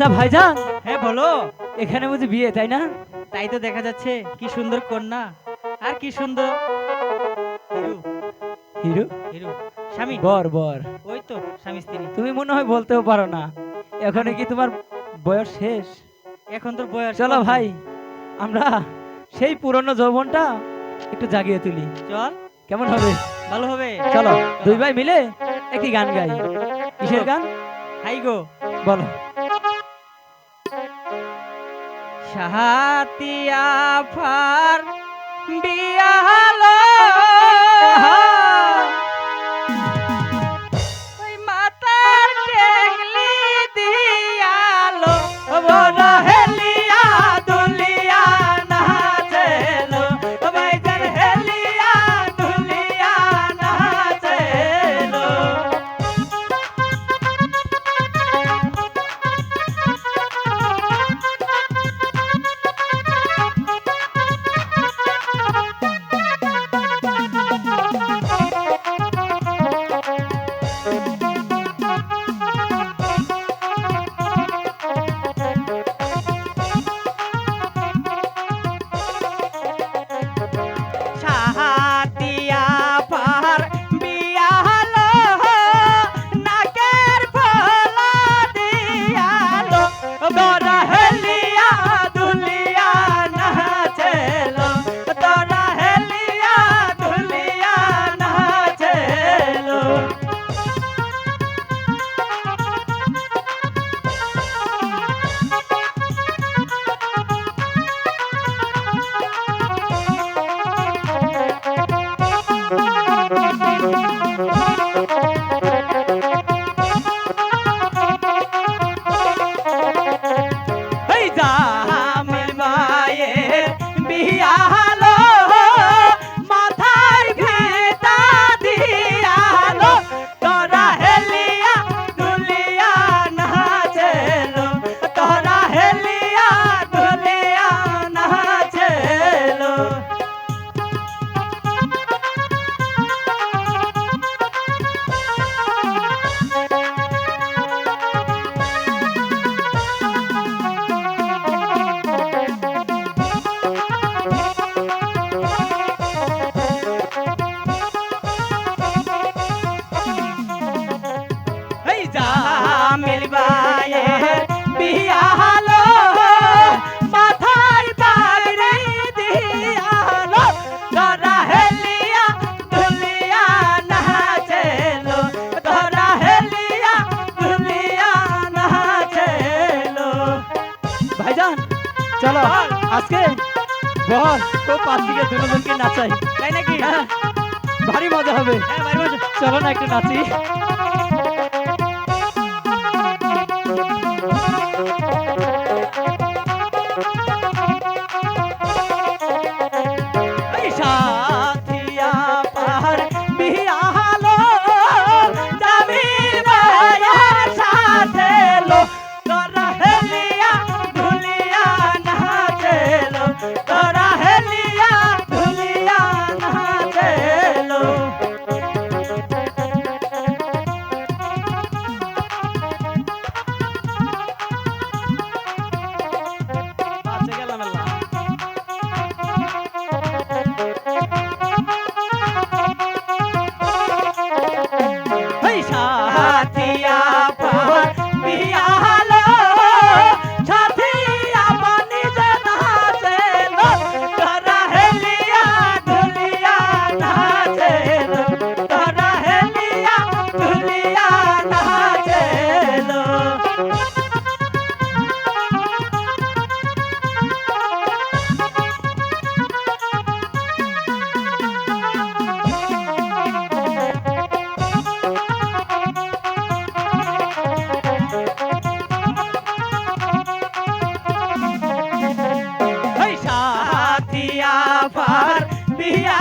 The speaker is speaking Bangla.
আচ্ছা ভাইজান। হ্যাঁ বলো। এখানে বুঝি বিয়ে তাই না? তাই তো দেখা যাচ্ছে কি সুন্দর কন্যা। আর কি সুন্দর? হিরু। হিরো? হিরু। স্বামী? বর বর। ওই তো স্বামী স্ত্রী। তুমি মনে হয় বলতেও পারো না। এখানে কি তোমার বয়স শেষ? এখন তোর বয়স চলো ভাই আমরা সেই পুরনো যৌবনটা একটু জাগিয়ে তুলি। চল। কেমন হবে? ভালো হবে। চলো দুই ভাই মিলে একটি গান গাই। কিসের গান? হাই গো। বলো। সাহাতিয়া ফার বিয়া ভাইজান চলো আজকে বল তো পাঁচ দিকে দুজনকে নাচাই। তাই নাকি? হ্যাঁ, ভারী মজা হবে। হ্যাঁ বাড়ি বাড়ি চলো না একটু নাচি। এই সাথিয়া পার বিয়া